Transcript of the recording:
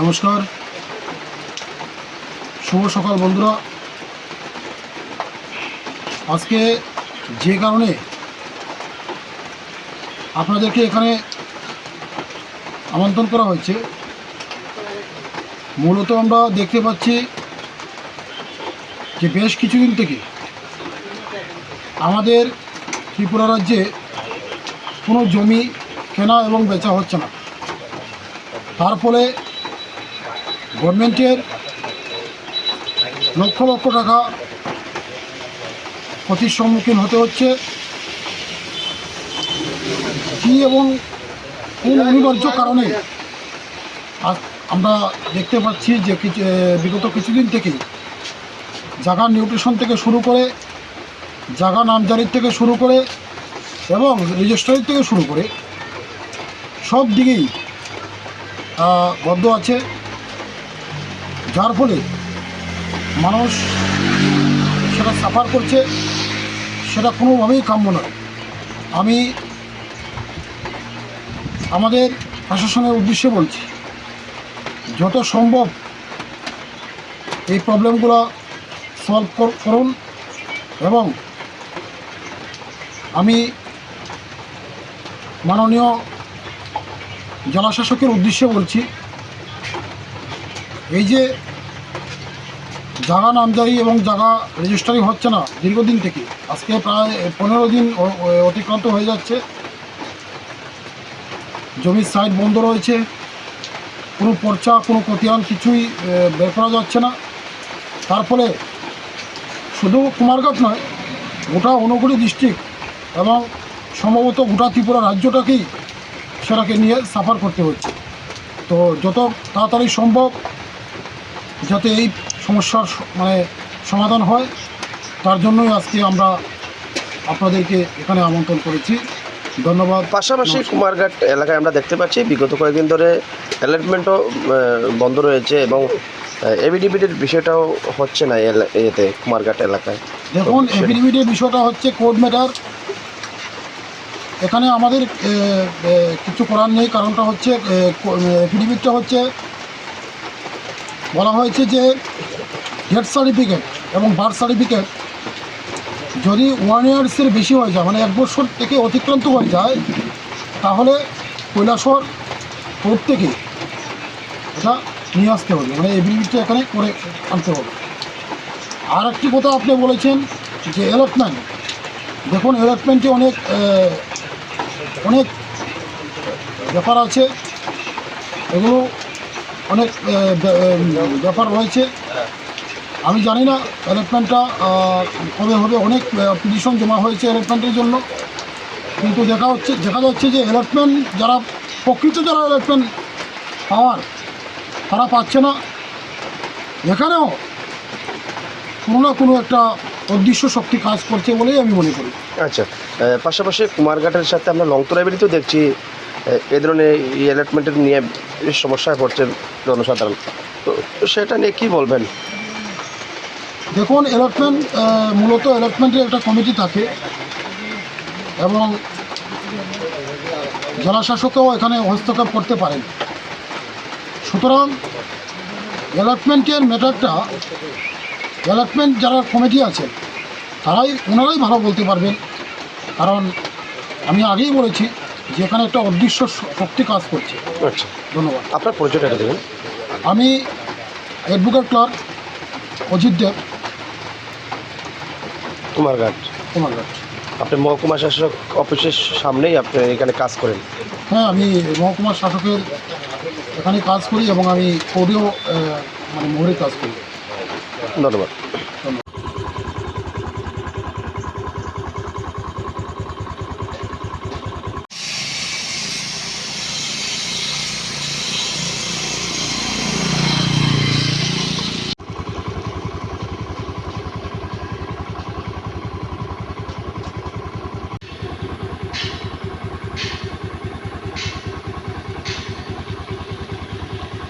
নমস্কার। শুভ সকাল বন্ধুরা। আজকে যে কারণে আপনাদেরকে এখানে আমন্ত্রণ করা হয়েছে, মূলত আমরা দেখতে পাচ্ছি যে বেশ কিছুদিন থেকে আমাদের ত্রিপুরা রাজ্যে কোনো জমি কেনা এবং বেচা হচ্ছে না। তার ফলে গভর্নমেন্টের লক্ষ লক্ষ টাকা ক্ষতির সম্মুখীন হতে হচ্ছে। কি এবং কোন অনিবার্য কারণে? আমরা দেখতে পাচ্ছি যে কিছু বিগত কিছুদিন থেকেই জাগা নিউট্রিশন থেকে শুরু করে, জাগা নামজারির থেকে শুরু করে এবং রেজিস্ট্রারি থেকে শুরু করে সব দিকেই বদ্ধ আছে। যার ফলে মানুষ সেটা সাফার করছে, সেটা কোনোভাবেই কাম্য নয়। আমি আমাদের প্রশাসনের উদ্দেশ্যে বলছি, যত সম্ভব এই প্রবলেমগুলো সলভ করুন এবং আমি মাননীয় জেলাশাসকের উদ্দেশ্যে বলছি এই যে জাগা নামজারি এবং জাগা রেজিস্ট্রারি হচ্ছে না দীর্ঘদিন থেকে, আজকে প্রায় পনেরো দিন অতিক্রান্ত হয়ে যাচ্ছে। জমির সাইড বন্ধ রয়েছে, কোনো পর্চা, কোনো কতিয়ান কিছুই বের করা যাচ্ছে না। তার ফলে শুধু কুমারঘাট নয়, গোটা ঊনকোটি ডিস্ট্রিক্ট এবং সম্ভবত গোটা ত্রিপুরা রাজ্যটাকেই সেটাকে নিয়ে সাফার করতে হচ্ছে। তো যত তাড়াতাড়ি সম্ভব যাতে এই সমস্যার মানে সমাধান হয় তার জন্যই আজকে আমরা আপনাদেরকে এখানে আমন্ত্রণ করেছি। ধন্যবাদ। পাশাপাশি কুমারঘাট এলাকায় আমরা দেখতে পাচ্ছি বিগত কয়েকদিন ধরে অ্যালার্টমেন্টও বন্ধ রয়েছে এবং এবিডিবিটির বিষয়টাও হচ্ছে না এতে কুমারঘাট এলাকায়। দেখুন এফিডেভিটের বিষয়টা হচ্ছে কোড ম্যাটার। এখানে আমাদের কিছু করার নেই কারণটা হচ্ছে এফিডেভিটটা হচ্ছে বলা হয়েছে যে ডেথ সার্টিফিকেট এবং বার্থ সার্টিফিকেট যদি ওয়ান ইয়ার্সের বেশি হয়ে যায় মানে এক বছর থেকে অতিক্রান্ত হয়ে যায়, তাহলে কৈলাসর কোর্ট থেকে এটা নিয়ে আসতে হবে। মানে এফিডেভিটটা এখানে করে আনতে হবে। আর একটি কথা আপনি বলেছেন যে অ্যালটমেন্ট দেখুন অ্যালটমেন্টে অনেক অনেক ব্যাপার আছে। এগুলো অনেক ব্যা- ব্যাপার রয়েছে। আমি জানি না অ্যালটমেন্টটা কবে হবে। অনেক পিটিশন জমা হয়েছে অ্যালটমেন্টের জন্য। কিন্তু দেখা হচ্ছে, দেখা যাচ্ছে যে অ্যালটমেন্ট যারা, প্রকৃত যারা অ্যালটমেন্ট পাওয়ার, তারা পাচ্ছে না। এখানেও কোনো না কোনো একটা অদৃশ্য শক্তি কাজ করছে বলেই আমি মনে করি। আচ্ছা পাশাপাশি কুমারঘাটের সাথে আমরা লংতরাবিলিতেও দেখছি এ ধরনের এই অ্যালার্টমেন্টের নিয়ে বেশ সমস্যায় পড়ছে জনসাধারণ। তো সেটা নিয়ে কি বলবেন? দেখুন অ্যালটমেন্ট মূলত অ্যালটমেন্টের একটা কমিটি থাকে এবং জেলাশাসকও এখানে হস্তক্ষেপ করতে পারেন। সুতরাং অ্যালটমেন্টের ম্যাটারটা অ্যালটমেন্ট যারা কমিটি আছে, তারাই, ওনারাই ভালো বলতে পারবেন। কারণ আমি আগেই বলেছি যে এখানে একটা অদৃশ্য শক্তি কাজ করছে। আচ্ছা। ধন্যবাদ। আপনার পরিচয়টা দেবেন। আমি অ্যাডভোকেট ক্লার্ক অজিত দেব। কুমারঘাট কুমারঘাট আপনি মহকুমা শাসক অফিসের সামনেই আপনি এখানে কাজ করেন। হ্যাঁ আমি মহকুমা শাসকের এখানে কাজ করি এবং আমি আহ, মানে মোহরে কাজ করি। ধন্যবাদ।